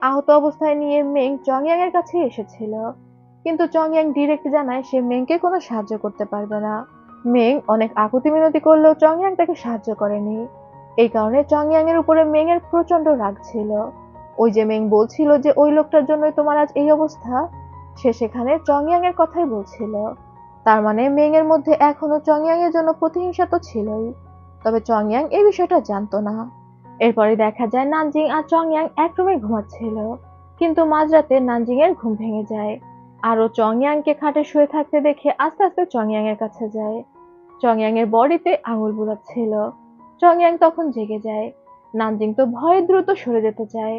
আহত অবস্থায় নিয়ে মেং চংয়াং এর কাছে এসেছিল। কিন্তু চংয়াং ডিরেক্ট জানায় সে মেংকে কোনো সাহায্য করতে পারবে না। মেং অনেক আকুতি মিনতি করলেও চংয়াং তাকে সাহায্য করেনি। এই কারণে চংয়াং এর উপরে মেং এর প্রচণ্ড রাগ ছিল। ওই যে মেং বলছিল যে, ওই লোকটার জন্যই তোমার আজ এই অবস্থা? সে সেখানে চংয়াং এর কথাই বলছিল। তার মানে মেং এর মধ্যে এখনও চংয়াং এর জন্য প্রতিহিংসা তো ছিলই। তবে চংয়াং এই বিষয়টা জানতো না। এরপরে দেখা যায় নানজিং আর চংয়াং এক ঘুমাচ্ছিল, কিন্তু মাঝরাতে নানজিং এর ঘুম ভেঙে যায়। আর ও চংয়াংকে খাটে শুয়ে থাকতে দেখে আস্তে আস্তে চংয়াং এর কাছে যায়। চংয়াং এর বডিতে আঙুল বুলাচ্ছিল। চংয়াং তখন জেগে যায়। নানজিং তো ভয়ে দ্রুত সরে যেতে চায়।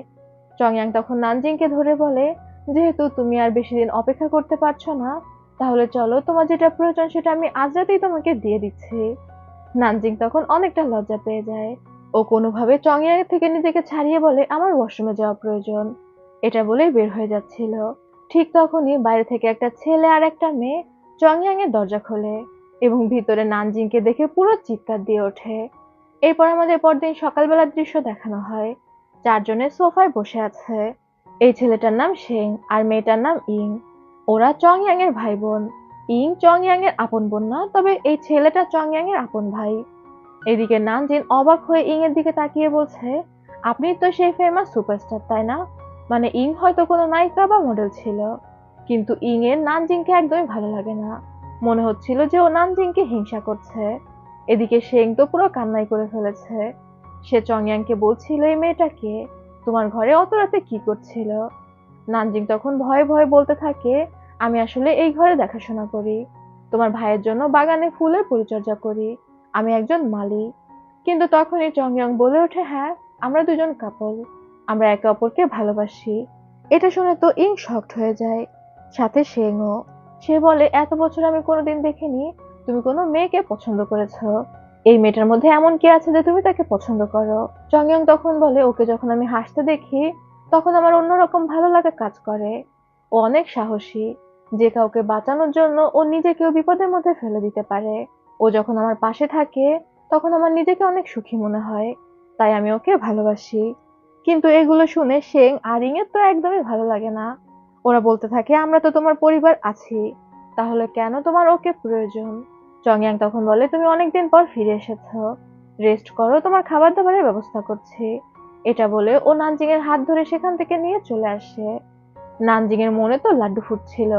চংয়াং তখন নানজিংকে ধরে বলে, যেহেতু তুমি আর বেশি দিন অপেক্ষা করতে পারছ না, তাহলে চলো তোমার যেটা প্রয়োজন সেটা আমি আজ রাতেই তোমাকে দিয়ে দিচ্ছি। নানজিং তখন অনেকটা লজ্জা পেয়ে যায়। ও কোনোভাবে চংয়াং থেকে নিজেকে ছাড়িয়ে বলে, আমার ওয়াশরুমে যাওয়া প্রয়োজন। এটা বলেই বের হয়ে যাচ্ছিল। ঠিক তখনই বাইরে থেকে একটা ছেলে আর একটা মেয়ে চংয়াং এর দরজা খোলে এবং ভিতরে নানজিংকে দেখে পুরো চিৎকার দিয়ে ওঠে। এরপর আমাদের পরদিন সকালবেলার দৃশ্য দেখানো হয়। চারজনের সোফায় বসে আছে। এই ছেলেটার নাম শেং আর মেয়েটার নাম ইং। ওরা চংয়াং এর ভাই বোন। ইং চংয়াং এর আপন বোন না, তবে এই ছেলেটা চংয়াং এর আপন ভাই। এদিকে নানজিন অবাক হয়ে ইং এর দিকে তাকিয়ে বলছে, আপনি তো সেই ফেমাস সুপারস্টার তাই না? মানে ইং হয়তো কোনো নায়িকা বা মডেল ছিল, কিন্তু ইং এর নানজিংকে একদমই ভালো লাগে না। মনে হচ্ছিল যে ও নানজিংকে হিংসা করছে। এদিকে শেং তো পুরো কান্নাই করে ফেলেছে। সে চংয়াংকে বলছিল, এই মেয়েটাকে তোমার ঘরে অত রাতে কি করছিল? নানজিং তখন ভয়ে ভয়ে বলতে থাকে, আমি আসলে এই ঘরে দেখাশোনা করি। তোমার ভাইয়ের জন্য বাগানে ফুলের পরিচর্যা করি। আমি একজন মালি কিন্তু তখনই চংয়ং বলে ওঠে হ্যাঁ আমরা দুজন কাপল আমরা একে অপরকে ভালোবাসি। এটা শুনে তো ইং শক্ট হয়ে যায়। সাথে শেংও। সে বলে, এত বছর আমি কোনোদিন দেখিনি। তুমি কোনো মেয়েকে পছন্দ করেছ। এই মেয়েটার মধ্যে এমন কি আছে যে তুমি তাকে পছন্দ করো? চংয়ং তখন বলে, ওকে যখন আমি হাসতে দেখি, তখন আমার অন্যরকম ভালো লাগা কাজ করে। ও অনেক সাহসী। যে কাউকে বাঁচানোর জন্য ও নিজেকেও বিপদের মধ্যে ফেলে দিতে পারে। ও যখন আমার পাশে থাকে, তখন আমার নিজেকে অনেক সুখী মনে হয়। তাই আমি ওকে ভালোবাসি। কিন্তু এগুলো শুনে শেং আর ইংয়ের তো একদমই ভালো লাগে না। ওরা বলতে থাকে, আমরা তো তোমার পরিবার আছি। তাহলে কেন তোমার ওকে প্রয়োজন? চংয়াং তখন বলে, তুমি অনেকদিন পর ফিরে এসেছ। রেস্ট করো, তোমার খাবার দাবারের ব্যবস্থা করছি। এটা বলে ও নানজিং এর হাত ধরে সেখান থেকে নিয়ে চলে আসে। নানজিং এর মনে তো লাড্ডু ফুটছিল।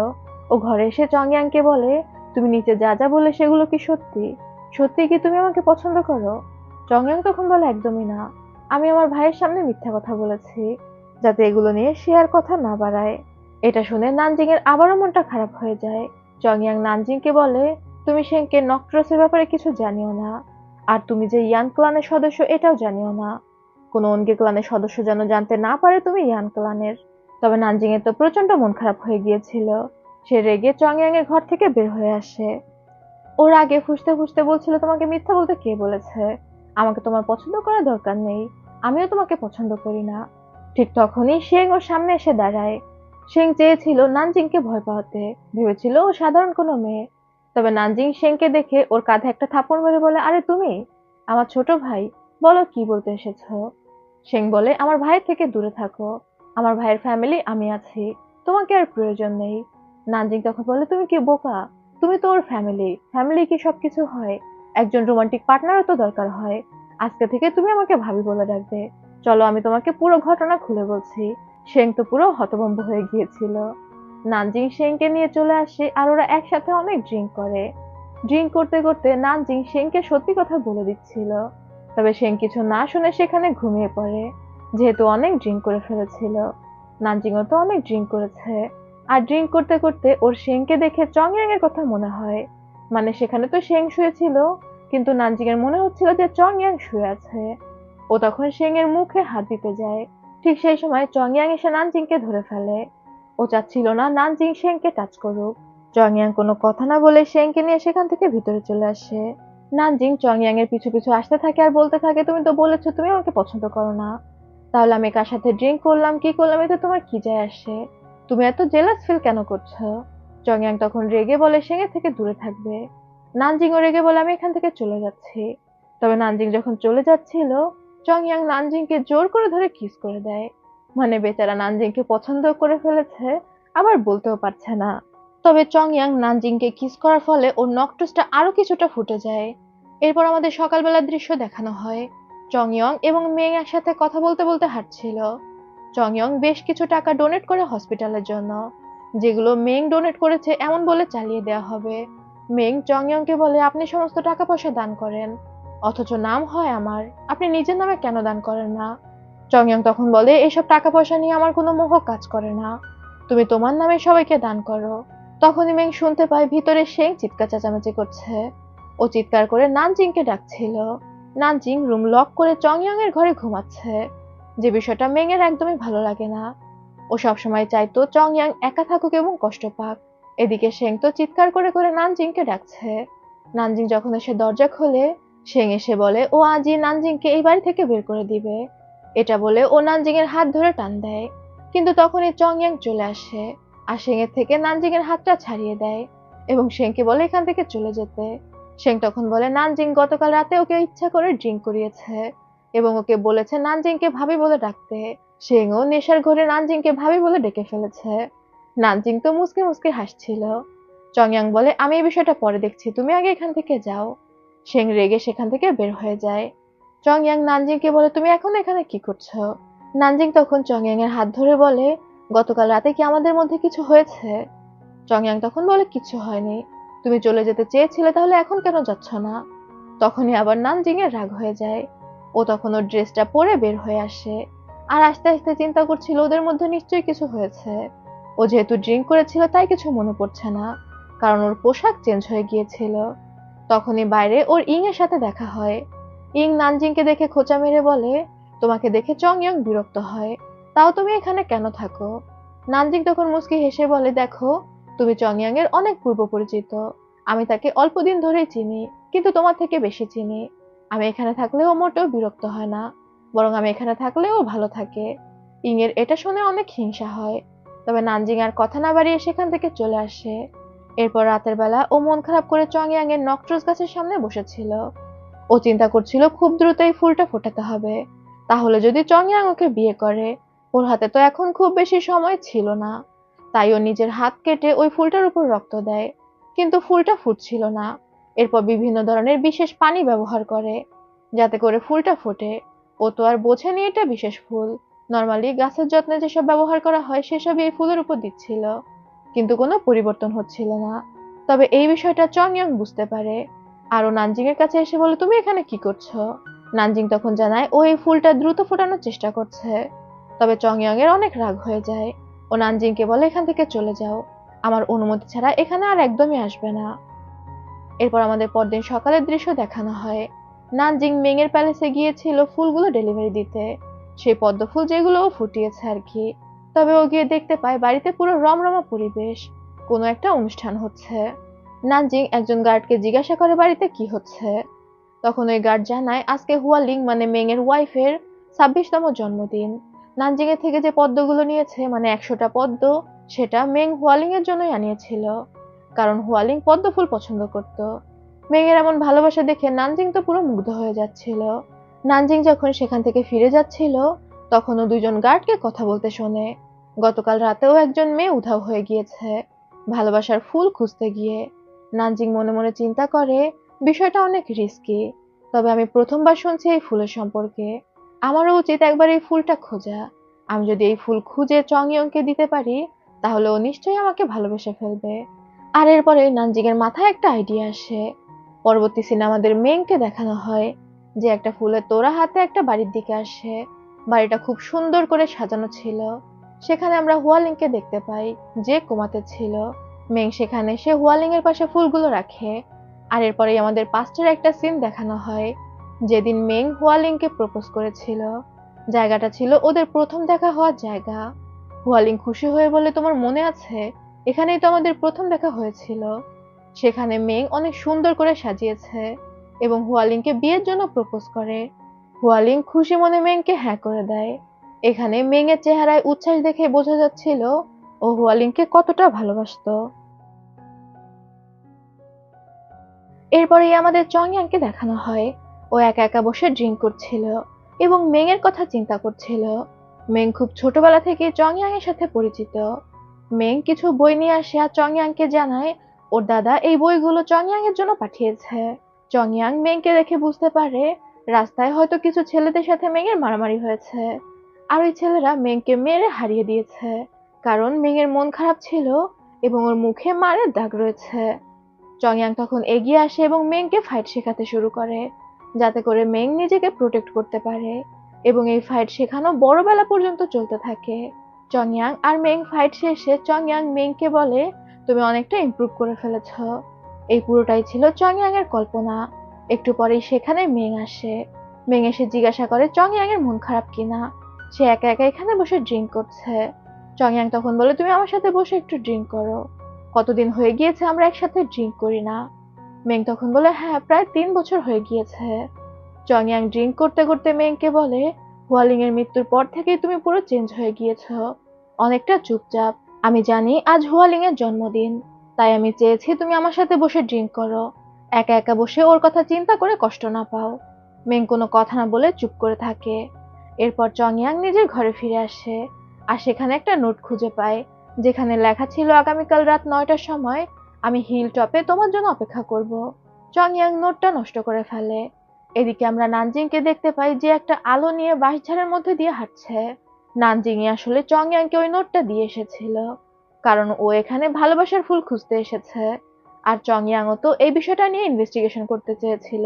ও ঘরে এসে চংয়াংকে বলে তুমি নিচে যা যা বলে সেগুলো কি সত্যি? সত্যি কি তুমি আমাকে পছন্দ করো? চংয়াং তখন বলে, একদমই না। আমি আমার ভাইয়ের সামনে মিথ্যা কথা বলেছি, যাতে এগুলো নিয়ে সে আর কথা না বাড়ায়। এটা শুনে নানজিং এর আবারও মনটা খারাপ হয়ে যায়। চংয়াং নানজিংকে বলে, তুমি সেনকে নক্ট্রসের ব্যাপারে কিছু জানিও না। আর তুমি যে ইয়ান ক্লানের সদস্য, এটাও জানিও না। কোনো অনগে ক্লানের সদস্য যেন জানতে না পারে তুমি ইয়ান ক্লানের। তবে নানজিং এর তো প্রচণ্ড মন খারাপ হয়ে গিয়েছিল। সে রেগে চংয়াং এর ঘর থেকে বের হয়ে আসে। ওর আগে ফুসতে ফুসতে বলছিল, তোমাকে মিথ্যা বলতে কে বলেছে? আমাকে তোমার পছন্দ করার দরকার নেই। আমিও তোমাকে পছন্দ করি না। ঠিক তখনই শেং ওর সামনে এসে দাঁড়ায়। শেং চেয়েছিল নানজিংকে ভয় পাওয়াতে। ভেবেছিল ও সাধারণ কোনো মেয়ে। তবে নানজিং শেংকে দেখে ওর কাঁধে একটা থাপড় মেরে বলে, আরে তুমি, আমার ছোট ভাই, বলো কি বলতে এসেছ? শেং বলে, আমার ভাইয়ের থেকে দূরে থাকো। আমার ভাইয়ের ফ্যামিলি আমি আছি। তোমাকে আর প্রয়োজন নেই। নানজিং তখন বলে, তুমি কি বোকা? তুমি তো ওর ফ্যামিলি ফ্যামিলি কি সবকিছু হয়? একজন রোমান্টিক পার্টনারও তো দরকার হয়। আজকে থেকে তুমি আমাকে ভাবি বলে ডাকবে চলো আমি তোমাকে পুরো ঘটনা খুলে বলছি। শেং তো পুরো হতভম্ব হয়ে গিয়েছিল। নানজিং শেংকে নিয়ে চলে আসে আর ওরা একসাথে অনেক ড্রিঙ্ক করে। ড্রিঙ্ক করতে করতে নানজিং শেংকে সত্যি কথা বলে দিচ্ছিল। তবে শেং কিছু না শুনে সেখানে ঘুমিয়ে পড়ে। যেহেতু অনেক ড্রিঙ্ক করে ফেলেছিল, নানজিংও তো অনেক ড্রিঙ্ক করেছে। আর ড্রিঙ্ক করতে করতে ওর শেংকে দেখে চংয়াং এর কথা মনে হয়। মানে সেখানে তো শেং শুয়েছিল, কিন্তু নানজিং এর মনে হচ্ছিল যে চংয়াং শুয়ে আছে। ও তখন শেং এর মুখে হাত দিতে যায়। ঠিক সেই সময় চংয়াং এসে নানজিংকে ধরে ফেলে। ও চাচ্ছিল না নানজিং শেংকে টাচ করুক। চংয়াং কোনো কথা না বলে শেংকে নিয়ে সেখান থেকে ভিতরে চলে আসে। নানজিং চংয়াং এর পিছু পিছু আসতে থাকে আর বলতে থাকে, তুমি তো বলেছ, তুমি আমাকে পছন্দ করো না। তাহলে আমি কার সাথে ড্রিঙ্ক করলাম, কি করলাম, এতে তোমার কি যায় আসে? তুমি এত জেলাস ফিল কেন করছ? চংয়াং তখন রেগে বলে শেঙের থেকে দূরে থাকবে। নানজিংও রেগে বলে, আমি এখান থেকে চলে যাচ্ছি। তবে নানজিং যখন চলে যাচ্ছিল চংয়াং নানজিংকে জোর করে ধরে কিস করে দেয়। মানে বেচারা নানজিংকে পছন্দ করে ফেলেছে, আবার বলতেও পারছে না। তবে চং ইয়াং নানজিংকে কিস করার ফলে ওর নকটসটা আরও কিছুটা ফুটে যায়। এরপর আমাদের সকালবেলার দৃশ্য দেখানো হয়। চং ইয়ং এবং মেং একসাথে কথা বলতে বলতে হাঁটছিল। চং ইয়ং বেশ কিছু টাকা ডোনেট করে হসপিটালের জন্য, যেগুলো মেং ডোনেট করেছে এমন বলে চালিয়ে দেওয়া হবে। মেং চং ইয়ংকে বলে, আপনি সমস্ত টাকা পয়সা দান করেন, অথচ নাম হয় আমার, আপনি নিজের নামে কেন দান করেন না? চংয়ং তখন বলে, এসব টাকা পয়সা নিয়ে আমার কোনো মোহ কাজ করে না। তুমি তোমার নামে সবাইকে দান করো। তখনই মেং শুনতে পায় ভিতরে সেং চিৎকার চেঁচামেচি করছে। ও চিৎকার করে নানজিংকে ডাকছিল। নানজিং রুম লক করে চং ইয়ং এর ঘরে ঘুমাচ্ছে। যে বিষয়টা মেং এর একদমই ভালো লাগে না। ও সবসময় চাইতো চং ইয়াং একা থাকুক এবং কষ্ট পাক। এদিকে শেং তো চিৎকার করে করে নানজিংকে ডাকছে। নানজিং যখন এসে দরজা খোলে, শেং এসে বলে, ও আজই নানজিংকে এই বাড়ি থেকে বের করে দিবে। এটা বলে ও নানজিং এর হাত ধরে টান দেয়। কিন্তু তখনই চং ইয়াং চলে আসে আর শেং এর থেকে নানজিং এর হাতটা ছাড়িয়ে দেয় এবং শেংকে বলে, এখান থেকে চলে যেতে। শেং তখন বলে, নানজিং গতকাল রাতে ওকে ইচ্ছা করে ড্রিঙ্ক করিয়েছে। এবং ওকে বলেছে, নানজিংকে ভাবি বলে ডাকতে। শেংও নেশার ঘরে নানজিংকে ভাবি বলে ডেকে ফেলেছে। নানজিং তো মুসকে মুসকে হাসছিল। চংয়াং বলে, আমি এই বিষয়টা পরে দেখছি, তুমি আগে এখান থেকে যাও। শেং রেগে সেখান থেকে বের হয়ে যায়। চংয়াং নানজিংকে বলে, তুমি এখন এখানে কি করছ? নানজিং তখন চংয়াং এর হাত ধরে বলে, গতকাল রাতে কি আমাদের মধ্যে কিছু হয়েছে? চংয়াং তখন বলে, কিছু হয়নি। তুমি চলে যেতে চেয়েছিলে, তাহলে এখন কেন যাচ্ছ না? তখনই আবার নানজিং এর রাগ হয়ে যায়। ও তখন ওর ড্রেসটা পরে বের হয়ে আসে। আর আস্তে আস্তে চিন্তা করছিল ওদের মধ্যে নিশ্চয়ই কিছু হয়েছে। ও যেহেতু ড্রিঙ্ক করেছিল তাই কিছু মনে পড়ছে না, কারণ ওর পোশাক চেঞ্জ হয়ে গিয়েছিল। তখনই বাইরে ওর ইং এর সাথে দেখা হয়। ইং নানজিংকে দেখে খোঁচা মেরে বলে, তোমাকে দেখে চং ইয়ং বিরক্ত হয়। তাও তুমি এখানে কেন থাকো? নানজিং তখন মুস্কি হেসে বলে, দেখো, তুমি চং ইয়াং এর অনেক পূর্ব পরিচিত আমি তাকে অল্প দিন ধরেই চিনি, কিন্তু তোমার থেকে বেশি চিনি। আমি এখানে থাকলেও মোটেও বিরক্ত হয় না। বরং আমি এখানে থাকলেও ভালো থাকে। ইং এর এটা শুনে অনেক হিংসা হয়। তবে নানজিং আর কথা না বাড়িয়ে সেখান থেকে চলে আসে। এরপর রাতের বেলা ও মন খারাপ করে চংয়াং এর নকট্রোস গাছের সামনে বসেছিল। ও চিন্তা করছিল খুব দ্রুত এই ফুলটা ফোটাতে হবে। তাহলে যদি চংয়াং ওকে বিয়ে করে, ওর হাতে তো এখন খুব বেশি সময় ছিল না। তাই ও নিজের হাত কেটে ওই ফুলটার উপর রক্ত দেয়। কিন্তু ফুলটা ফুটছিল না। এরপর বিভিন্ন ধরনের বিশেষ পানি ব্যবহার করে, যাতে করে ফুলটা ফোটে। ও তো আর বোঝেনি এটা বিশেষ ফুল। নর্মালি গাছের যত্নে যেসব ব্যবহার করা হয় সেসব এই ফুলের উপর দিচ্ছিল। কিন্তু কোনো পরিবর্তন হচ্ছিল না। তবে এই বিষয়টা চং ইয়ং বুঝতে পারে। আর ও নানজিং এর কাছে এসে বলে, তুমি এখানে কি করছ? নানজিং তখন জানায়, ও এই ফুলটা দ্রুত ফোটানোর চেষ্টা করছে। তবে চং ইয়ং এর অনেক রাগ হয়ে যায়। ও নানজিংকে বলে, এখান থেকে চলে যাও। আমার অনুমতি ছাড়া এখানে আর একদমই আসবে না। এরপর আমাদের পরদিন সকালের দৃশ্য দেখানো হয়। নানজিং মেংয়ের প্যালেসে গিয়েছিল ফুলগুলো ডেলিভারি দিতে। সেই পদ্ম ফুল যেগুলো ও ফুটিয়েছে আর কি। তবে ও গিয়ে দেখতে পায় বাড়িতে পুরো রমরমা পরিবেশ। কোনো একটা অনুষ্ঠান হচ্ছে। নানজিং একজন গার্ডকে জিজ্ঞাসা করে বাড়িতে কি হচ্ছে। তখন ওই গার্ড জানায়, আজকে হুয়ালিং মানে মেংয়ের ওয়াইফের ছাব্বিশতম জন্মদিন। নানজিং এর থেকে যে পদ্মগুলো নিয়েছে মানে একশোটা পদ্ম, সেটা মেং হুয়ালিং এর জন্যই আনিয়েছিল। কারণ হুয়ালিং পদ্ম ফুল পছন্দ করত। মেং এর এমন ভালোবাসা দেখে নানজিং তো পুরো মুগ্ধ হয়ে যাচ্ছিল। নানজিং যখন সেখান থেকে ফিরে যাচ্ছিল, তখনও দুজন গার্ডকে কথা বলতে শোনে। গতকাল রাতেও একজন মেয়ে উধাও হয়ে গিয়েছে, ভালোবাসার ফুল খুঁজতে গিয়ে। নানজিং মনে মনে চিন্তা করে, বিষয়টা অনেক রিস্কি তবে আমি প্রথমবার শুনছি এই ফুলের সম্পর্কে। আমারও উচিত একবার এই ফুলটা খোঁজা। আমি যদি এই ফুল খুঁজে চং ইয়ংকে দিতে পারি, তাহলে ও নিশ্চয়ই আমাকে ভালোবেসে ফেলবে। আর এরপরে নানজিং এর মাথায় একটা আইডিয়া আসে। পরবর্তী সিনে আমাদের মেংকে দেখানো হয়, যে একটা ফুলের তোড়া হাতে একটা বাড়ির দিকে আসে। বাড়িটা খুব সুন্দর করে সাজানো ছিল। সেখানে আমরা হুয়ালিংকে দেখতে পাই, যে কোমাতে ছিল। মেং সেখানে সে হুয়ালিং এর পাশে ফুলগুলো রাখে। আর এরপরেই আমাদের পাঁচটার একটা সিন দেখানো হয়, যেদিন মেং হুয়ালিংকে প্রপোজ করেছিল। জায়গাটা ছিল ওদের প্রথম দেখা হওয়ার জায়গা। হুয়ালিং খুশি হয়ে বলে, তোমার মনে আছে এখানেই তো আমাদের প্রথম দেখা হয়েছিল। সেখানে মেং অনেক সুন্দর করে সাজিয়েছে এবং হুয়ালিংকে বিয়ের জন্য প্রপোজ করে। হুয়ালিং খুশি মনে মেংকে হ্যাঁ করে দেয়। এখানে মেং এর চেহারায় উচ্ছ্বাস দেখে বোঝা যাচ্ছিল ও হুয়ালিংকে কতটা ভালোবাসতো। এরপরেই আমাদের চংয়াংকে দেখানো হয়। ও একা একা বসে ড্রিঙ্ক করছিল এবং মেং এর কথা চিন্তা করছিল। মেং খুব ছোটবেলা থেকে চংয়াং এর সাথে পরিচিত। মেং কিছু বই নিয়ে আসে আর চংয়াংকে জানায়, ওর দাদা এই বইগুলো চংয়াং এর জন্য পাঠিয়েছে। চংয়াং মেংকে দেখে বুঝতে পারে, রাস্তায় হয়তো কিছু ছেলেদের সাথে মেংয়ের মারামারি হয়েছে। আর ওই ছেলেরা মেংকে মেরে হারিয়ে দিয়েছে, কারণ মেংয়ের মন খারাপ ছিল এবং ওর মুখে মারের দাগ রয়েছে। চংয়াং তখন এগিয়ে আসে এবং মেংকে ফাইট শেখাতে শুরু করে, যাতে করে মেং নিজেকে প্রোটেক্ট করতে পারে এবং এই ফাইট শেখানো বড়বেলা পর্যন্ত চলতে থাকে। চংয়াং আর মেং ফাইট শেষে চংয়াং মেংকে বলে, তুমি অনেকটা ইমপ্রুভ করে ফেলেছ। এই পুরোটাই ছিল চংয়াং এর কল্পনা। একটু পরেই সেখানে মেং আসে। মেং এসে জিজ্ঞাসা করে চংয়াং এর মন খারাপ কিনা সে একা একা এখানে বসে ড্রিঙ্ক করছে। চংয়াং তখন বলে, তুমি আমার সাথে বসে একটু ড্রিঙ্ক করো। কতদিন হয়ে গিয়েছে আমরা একসাথে ড্রিঙ্ক করি না? মেং তখন বলে হ্যাঁ প্রায় তিন বছর হয়ে গিয়েছে। চংয়াং ড্রিঙ্ক করতে করতে মেংকে বলে হুয়ালিং এর মৃত্যুর পর থেকেই তুমি পুরো চেঞ্জ হয়ে গিয়েছো। অনেকটা চুপচাপ। আমি জানি আজ হুয়ালিং এর জন্মদিন, তাই আমি চেয়েছি তুমি আমার সাথে বসে ড্রিঙ্ক করো। একা একা বসে ওর কথা চিন্তা করে কষ্ট না পাও। মেং কোনো কথা না বলে চুপ করে থাকে। এরপর চংয়াং নিজের ঘরে ফিরে আসে আর সেখানে একটা নোট খুঁজে পায়, যেখানে লেখা ছিল, আগামীকাল রাত নয়টার সময় আমি হিল টপে তোমার জন্য অপেক্ষা করব। চংয়াং নোটটা নষ্ট করে ফেলে। এদিকে আমরা নানজিংকে দেখতে পাই যে একটা আলো নিয়ে বাঁশঝাড়ের মধ্যে দিয়ে হাঁটছে। নানজিংই আসলে চংয়াংকে ওই নোটটা দিয়ে এসেছিল, কারণ ও এখানে ভালোবাসার ফুল খুঁজতে এসেছে। আর চংয়াংও তো এই বিষয়টা নিয়ে ইনভেস্টিগেশন করতে চেয়েছিল,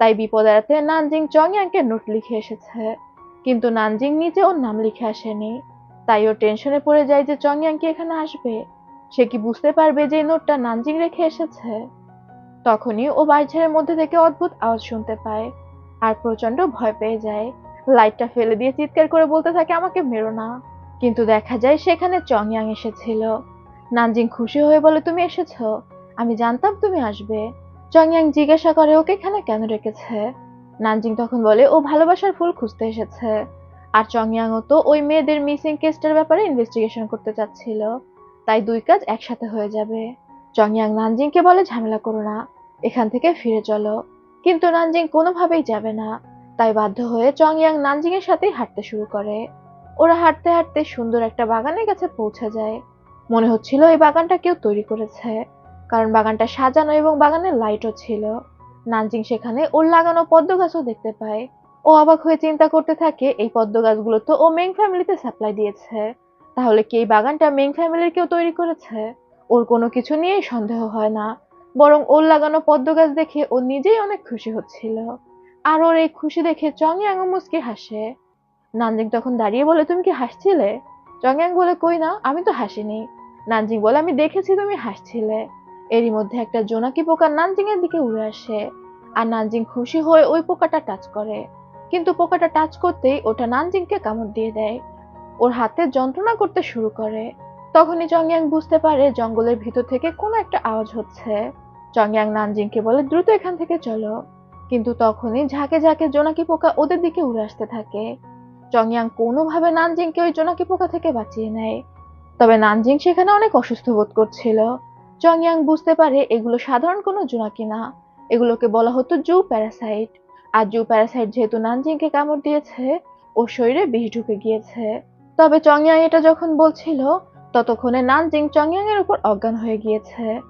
তাই বিপদ এড়াতে নানজিং চংয়াংকে নোট লিখে এসেছে। কিন্তু নানজিং নিজে ওর নাম লিখে আসেনি, তাই ও টেনশনে পড়ে যায় যে চংয়াং কি এখানে আসবে। সে কি বুঝতে পারবে যে নোটটা নানজিং রেখে এসেছে? তখনই ও বাইঝারের মধ্যে থেকে অদ্ভুত আওয়াজ শুনতে পায়, আর প্রচণ্ড ভয় পেয়ে যায়। লাইটটা ফেলে দিয়ে চিৎকার করে বলতে থাকে, আমাকে মেরো না। কিন্তু দেখা যায় সেখানে চংয়াং এসেছিল। নানজিং খুশি হয়ে বলে, তুমি এসেছ? আমি জানতাম তুমি আসবে। চংয়াং জিজ্ঞাসা করে, ওকে এখানে কেন রেখেছে? নানজিং তখন বলে, ও ভালোবাসার ফুল খুঁজতে এসেছে। আর চংয়াংও তো ওই মেয়েদের মিসিং কেসটার ব্যাপারে ইনভেস্টিগেশন করতে চাচ্ছিল। তাই দুই কাজ একসাথে হয়ে যাবে। চংয়াং নানজিংকে বলে, ঝামেলা করো না, এখান থেকে ফিরে চলো। কিন্তু নানজিং কোনোভাবেই যাবে না। তাই বাধ্য হয়ে চংয়াং নানজিং এর সাথেই হাঁটতে শুরু করে। ওরা হাঁটতে হাঁটতে সুন্দর একটা বাগানের কাছে পৌঁছে যায়। মনে হচ্ছিল এই বাগানটা কেউ তৈরি করেছে, কারণ বাগানটা সাজানো এবং বাগানের লাইটও ছিল। নানজিং সেখানে ওর লাগানো পদ্ম গাছও দেখতে পায়। ও অবাক হয়ে চিন্তা করতে থাকে, এই পদ্ম গাছগুলো তো ও মেং ফ্যামিলিতে সাপ্লাই দিয়েছে। তাহলে কি এই বাগানটা মেং ফ্যামিলির কেউ তৈরি করেছে? ওর কোনো কিছু নিয়েই সন্দেহ হয় না, বরং ওর লাগানো পদ্ম গাছ দেখে ও নিজেই অনেক খুশি হচ্ছিল। আর ওর এই খুশি দেখে চংয়াং মুসকে হাসে। নানজিং তখন দাঁড়িয়ে বলে, তুমি কি হাসছিলে? চংয়াং বলে, কই না, আমি তো হাসিনি। নানজিং বলে, আমি দেখেছি তুমি হাসছিলে। এরই মধ্যে একটা জোনাকি পোকা নানজিং এর দিকে উড়ে আসে। আর নানজিং খুশি হয়ে ওই পোকাটা টাচ করে। কিন্তু পোকাটা টাচ করতেই ওটা নানজিংকে কামড় দিয়ে দেয়। ওর হাতে যন্ত্রণা করতে শুরু করে। তখনই চংয়াং বুঝতে পারে জঙ্গলের ভিতর থেকে কোনো একটা আওয়াজ হচ্ছে। চংয়াং নানজিংকে বলে, দ্রুত এখান থেকে চলো। কিন্তু তখনই ঝাঁকে ঝাঁকে জোনাকি পোকা ওদের দিকে উড়ে আসতে থাকে। চংয়াং কোনোভাবে নানজিংকে ওই জোনাকি পোকা থেকে বাঁচিয়ে নেয়। তবে নানজিং সেখানে অনেক অসুস্থ বোধ করছিল। চংয়াং বুঝতে পারে এগুলো সাধারণ কোনো জোনাকি না। এগুলোকে বলা হতো জু প্যারাসাইট। আর জু প্যারাসাইট যেহেতু নানজিংকে কামড় দিয়েছে, ওর শরীরে বিষ ঢুকে গিয়েছে। তবে চংয়াং এটা যখন বলছিল, ততক্ষণে নানজিং চংয়াং এর উপর অজ্ঞান হয়ে গিয়েছে।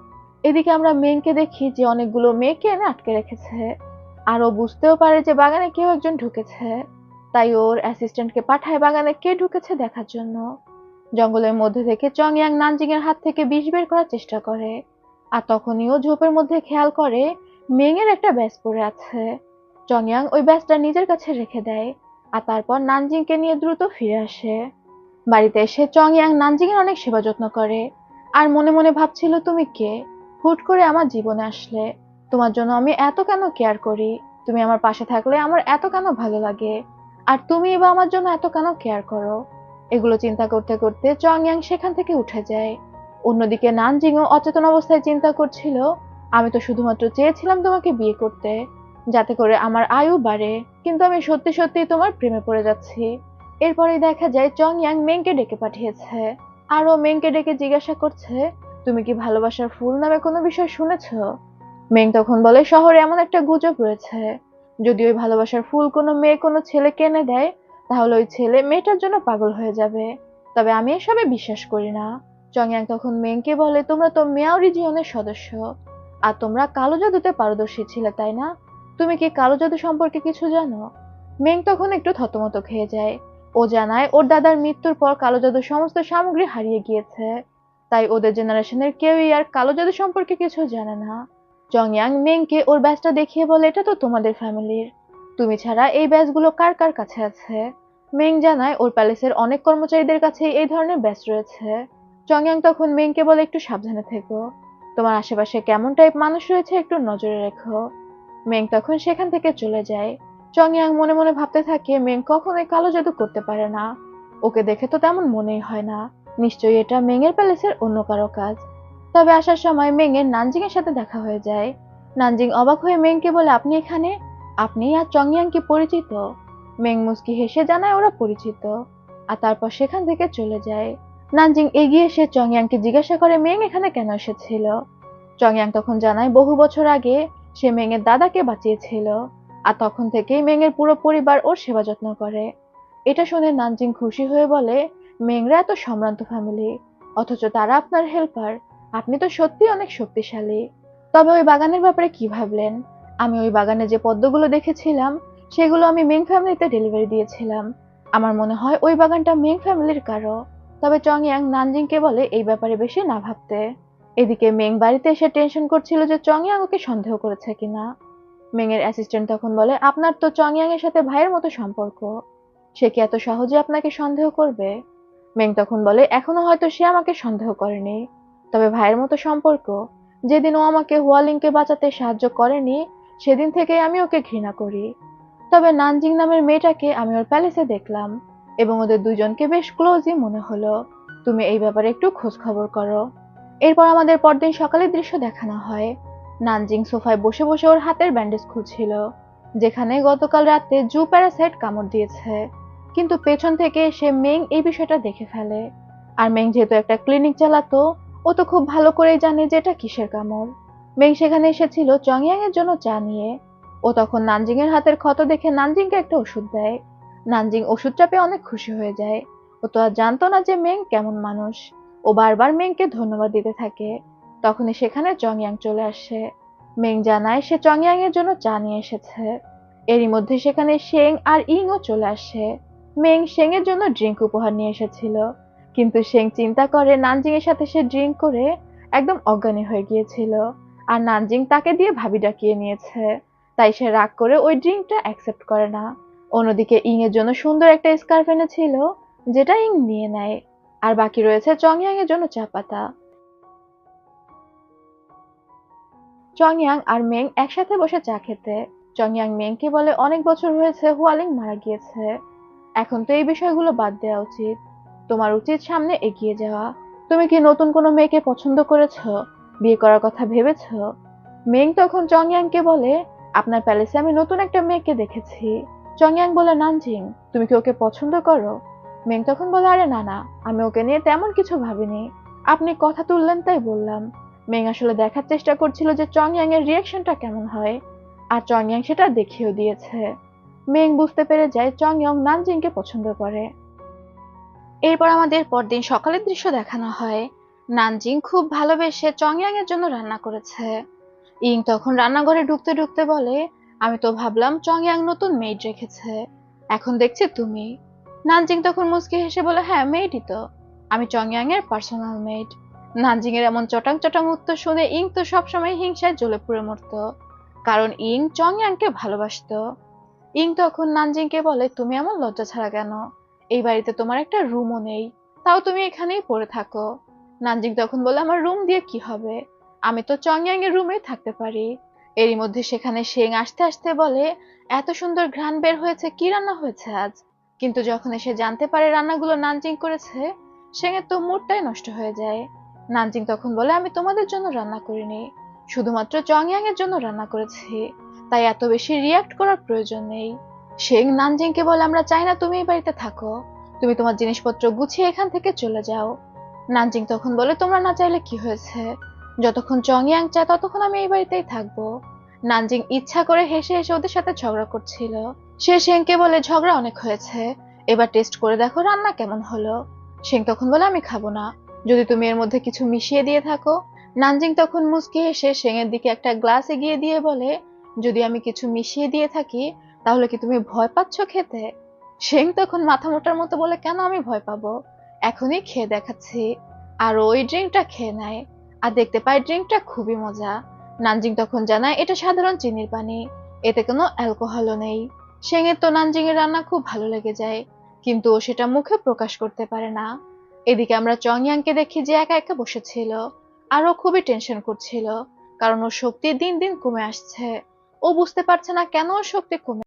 এদিকে আমরা মেংকে দেখি যে অনেকগুলো মেয়েকে এনে আটকে রেখেছে। আর ও বুঝতেও পারে যে বাগানে কেউ একজন ঢুকেছে। তাই ওর অ্যাসিস্ট্যান্টকে পাঠায় বাগানে কে ঢুকেছে দেখার জন্য। জঙ্গলের মধ্যে থেকে চংয়াং নানজিং এর হাত থেকে বিষ বের করার চেষ্টা করে। আর তখনই ও ঝোপের মধ্যে খেয়াল করে মেং এর একটা ব্যাস পড়ে আছে। চংয়াং ওই ব্যাসটা নিজের কাছে রেখে দেয় আর তারপর নানজিংকে নিয়ে দ্রুত ফিরে আসে। বাড়িতে এসে চংয়াং নানজিং এর অনেক সেবা যত্ন করে। আর মনে মনে ভাবছিল, তুমি কে? হুট করে আমার জীবনে আসলে। তোমার জন্য আমি এত কেন কেয়ার করি? তুমি আমার পাশে থাকলে আমার এত কেন ভালো লাগে? আর তুমি বা আমার জন্য এত কেন কেয়ার করো? এগুলো চিন্তা করতে করতে চংয়াং সেখান থেকে উঠে যায়। অন্যদিকে নানজিংও অচেতন অবস্থায় চিন্তা করছিল, আমি তো শুধুমাত্র চেয়েছিলাম তোমাকে বিয়ে করতে, যাতে করে আমার আয়ু বাড়ে, কিন্তু আমি সত্যি সত্যি তোমার প্রেমে পড়ে যাচ্ছি। এরপরেই দেখা যায় চং ইয়াং মেংকে ডেকে পাঠিয়েছে। আর ও মেংকে ডেকে জিজ্ঞাসা করছে, তুমি কি ভালোবাসার ফুল নামে কোনো বিষয় শুনেছ? মেং তখন বলে, শহরে এমন একটা গুজব রয়েছে। যদি ওই ভালোবাসার ফুল কোনো মেয়ে কোনো ছেলে কেনে দেয়, তাহলে ওই ছেলে মেয়েটার জন্য পাগল হয়ে যাবে। তবে আমি এসবে বিশ্বাস করি না। চংয়াং তখন মেংকে বলে, তোমরা তো মেয়াও রিজিয়নের সদস্য। আর তোমরা কালো জাদুতে পারদর্শী ছিলে, তাই না? তুমি কি কালো জাদু সম্পর্কে কিছু জানো? মেং তখন একটু থতমত খেয়ে যায়। ও জানায়, ওর দাদার মৃত্যুর পর কালো জাদুর সমস্ত সামগ্রী হারিয়ে গিয়েছে। তাই ওদের জেনারেশনের কেউই আর কালো জাদু সম্পর্কে কিছু জানে না। জংয়াং মেংকে ওর ব্যাচটা দেখিয়ে বলে, এটা তো তোমাদের ফ্যামিলির তুমি ছাড়া এই ব্যাচগুলো কার কার কাছে আছে? মেং জানায়, ওর প্যালেসের অনেক কর্মচারীদের কাছে এই ধরনের ব্যাচ রয়েছে। জংয়াং তখন মেংকে বলে, একটু সাবধানে থেকো। তোমার আশেপাশে কেমন টাইপ মানুষ রয়েছে একটু নজরে রেখো। মেং তখন সেখান থেকে চলে যায়। চংয়াং মনে মনে ভাবতে থাকে, মেং কখনোই কালো জাদু করতে পারে না। ওকে দেখে তো তেমন মনেই হয় না। নিশ্চয়ই এটা মেংয়ের প্যালেসের অন্য কারও কাজ। তবে আসার সময় মেংয়ের নানজিং এর সাথে দেখা হয়ে যায়। নানজিং অবাক হয়ে মেংকে বলে, আপনি এখানে? আপনি আর চংয়াং কি পরিচিত? মেং মুস্কি হেসে জানায়, ওরা পরিচিত। আর তারপর সেখান থেকে চলে যায়। নানজিং এগিয়ে এসে চংয়াংকে জিজ্ঞাসা করে মেং এখানে কেন এসেছিল? চংয়াং তখন জানায়, বহু বছর আগে সে মেংয়ের দাদাকে বাঁচিয়েছিল। আর তখন থেকেই মেংয়ের পুরো পরিবার ওর সেবা যত্ন করে। এটা শুনে নানজিং খুশি হয়ে বলে মেংরা এত সম্ভ্রান্ত ফ্যামিলি। অথচ তারা আপনার হেল্পার। আপনি তো সত্যি অনেক শক্তিশালী। তবে ওই বাগানের ব্যাপারে কি ভাবলেন? আমি ওই বাগানে যে পদ্মগুলো দেখেছিলাম, সেগুলো আমি মেং ফ্যামিলিতে ডেলিভারি দিয়েছিলাম। আমার মনে হয় ওই বাগানটা মেং ফ্যামিলির কারও। তবে চংয়াং নানজিংকে বলে এই ব্যাপারে বেশি না ভাবতে। এদিকে মেং বাড়িতে এসে টেনশন করছিল যে চংয়াং ওকে সন্দেহ করেছে কিনা। মেং এর অ্যাসিস্ট্যান্ট তখন বলে, আপনার তো চংয়াং এর সাথে ভাইয়ের মতো সম্পর্ক। সে কি এত সহজে আপনাকে সন্দেহ করবে? মেং তখন বলে, এখনও হয়তো সে আমাকে সন্দেহ করেনি। তবে ভাইয়ের মতো সম্পর্ক? যেদিন ও আমাকে হুয়ালিংকে বাঁচাতে সাহায্য করেনি, সেদিন থেকে আমি ওকে ঘৃণা করি। তবে নানজিং নামের মেয়েটাকে আমি ওর প্যালেসে দেখলাম এবং ওদের দুজনকে বেশ ক্লোজই মনে হলো। তুমি এই ব্যাপারে একটু খোঁজ খবর করো। এরপর আমাদের পরদিন সকালের দৃশ্য দেখানো হয়। নানজিং সোফায় বসে বসে ওর হাতের ব্যান্ডেজ খুলছিল, যেখানে গতকাল রাতে জু প্যারাসাইট কামড় দিয়েছে। কিন্তু পেছন থেকে সে মেং এই বিষয়টা দেখে ফেলে। আর মেং যেহেতু একটা ক্লিনিক চালাতো ও তো খুব ভালো করেই জানে যে এটা কিসের কামড়। মেং সেখানে এসেছিল চংয়াং এর জন্য চা নিয়ে। ও তখন নানজিং এর হাতের ক্ষত দেখে নানজিংকে একটা ওষুধ দেয়। নানজিং ওষুধটা পেয়ে অনেক খুশি হয়ে যায়। ও তো আর জানতো না যে মেং কেমন মানুষ। ও বারবার মেংকে ধন্যবাদ দিতে থাকে। তখনই সেখানে চংয়াং চলে আসে। মেং জানায় সে চংয়াং এর জন্য চা নিয়ে এসেছে। এরই মধ্যে সেখানে শেং আর ইংও চলে আসে। মেং শেং এর জন্য ড্রিঙ্ক উপহার নিয়ে এসেছিল। কিন্তু শেং চিন্তা করে নানজিং এর সাথে সে ড্রিঙ্ক করে একদম অজ্ঞানী হয়ে গিয়েছিল। আর নানজিং তাকে দিয়ে ভাবি ডাকিয়ে নিয়েছে। তাই সে রাগ করে ওই ড্রিঙ্কটা অ্যাকসেপ্ট করে না। অন্যদিকে ইং এর জন্য সুন্দর একটা স্কার্ফ এনেছিল, যেটা ইং নিয়ে নেয়। আর বাকি রয়েছে চংয়াং এর জন্য চা পাতা। চংয়াং আর মেং একসাথে বসে চা খেতে। চংয়াং মেংকে বলে অনেক বছর হয়েছে হুয়ালিং মারা গিয়েছে। এখন তো এই বিষয়গুলো বাদ দেওয়া উচিত। তোমার উচিত সামনে এগিয়ে যাওয়া। তুমি কি নতুন কোনো মেয়েকে পছন্দ করেছ? বিয়ে করার কথা ভেবেছো? মেং তখন চংয়াংকে বলে, আপনার প্যালেসে আমি নতুন একটা মেয়েকে দেখেছি। চংয়াং বলে, নানজিং, তুমি কি ওকে পছন্দ করো? মেং তখন বলে, আরে না না, আমি ওকে নিয়ে তেমন কিছু ভাবিনি। আপনি কথা তুললেন তাই বললাম। মেং আসলে দেখার চেষ্টা করছিল যে চংয়াং এর রিয়াকশনটা কেমন হয়। আর চংয়াং সেটা দেখিয়েও দিয়েছে। মেং বুঝতে পেরে যায় চংয়ং নানজিংকে পছন্দ করে। এরপর আমাদের পরদিন সকালের দৃশ্য দেখানো হয়। নানজিং খুব ভালোবেসে চংয়াং এর জন্য রান্না করেছে। ইং তখন রান্নাঘরে ঢুকতে ঢুকতে বলে, আমি তো ভাবলাম চংয়াং নতুন মেড রেখেছে। এখন দেখছি তুমি। নানজিং তখন মুচকি হেসে বলে হ্যাঁ মেয়েটই তো। আমি চংয়াং এর পার্সোনাল মেড নানজিং এর এমন চটাং চটাং উত্তর শুনে ইং তো সবসময় হিংসায় জ্বলে পুড়ে মরত, কারণ ইং চংয়াংকে ভালোবাসতো। ইং তখন নানজিংকে বলে, তুমি এমন লজ্জা ছাড়া কেন? এই বাড়িতে তোমার একটা রুমও নেই। তাও তুমি এখানেই পড়ে থাকো। নানজিং তখন বলে আমার রুম দিয়ে কি হবে? আমি তো চংয়াং এর রুমেই থাকতে পারি। এরই মধ্যে সেখানে শেং আসতে আসতে বলে, এত সুন্দর ঘ্রাণ বের হয়েছে, কি রান্না হয়েছে আজ? কিন্তু যখন এসে জানতে পারে রান্নাগুলো নানজিং করেছে শেঙের তো মুডটাই নষ্ট হয়ে যায়। নানজিং তখন বলে, আমি তোমাদের জন্য রান্না করিনি। শুধুমাত্র চংয়াং এর জন্য রান্না করেছি। তাই এত বেশি রিয়াক্ট করার প্রয়োজন নেই। শেং নানজিংকে বলে আমরা চাই না তুমি এই বাড়িতে থাকো। তুমি তোমার জিনিসপত্র গুছিয়ে এখান থেকে চলে যাও। নানজিং তখন বলে, তোমরা না চাইলে কি হয়েছে? যতক্ষণ চংয়াং চায় ততক্ষণ আমি এই বাড়িতেই থাকব। নানজিং ইচ্ছা করে হেসে হেসে ওদের সাথে ঝগড়া করছিল। সে শেংকে বলে, ঝগড়া অনেক হয়েছে। এবার টেস্ট করে দেখো রান্না কেমন হলো। সেং তখন বলে, আমি খাব না। যদি তুমি এর মধ্যে কিছু মিশিয়ে দিয়ে থাকো। নানজিং তখন মুচকি এসে সেংয়ের দিকে একটা গ্লাস এগিয়ে দিয়ে বলে, যদি আমি কিছু মিশিয়ে দিয়ে থাকি তাহলে কি তুমি ভয় পাচ্ছ খেতে? সেং তখন মাথা মোটার মতো বলে কেন আমি ভয় পাবো? এখনই খেয়ে দেখাচ্ছি। আর ওই ড্রিঙ্কটা খেয়ে নেয়। আর দেখতে পায় ড্রিঙ্কটা খুবই মজা। নানজিং তখন জানায় এটা সাধারণ চিনির পানি। এতে কোনো অ্যালকোহলও নেই। সেঙের তো নানজিং এর রান্না খুব ভালো লেগে যায়। কিন্তু ও সেটা মুখে প্রকাশ করতে পারে না। এদিকে আমরা চংয়াংকে দেখি যে একা একা বসেছিল। আর ও খুবই টেনশন করছিল। কারণ ওর শক্তি দিন দিন কমে আসছে। ও বুঝতে পারছে না কেন ওর শক্তি কমে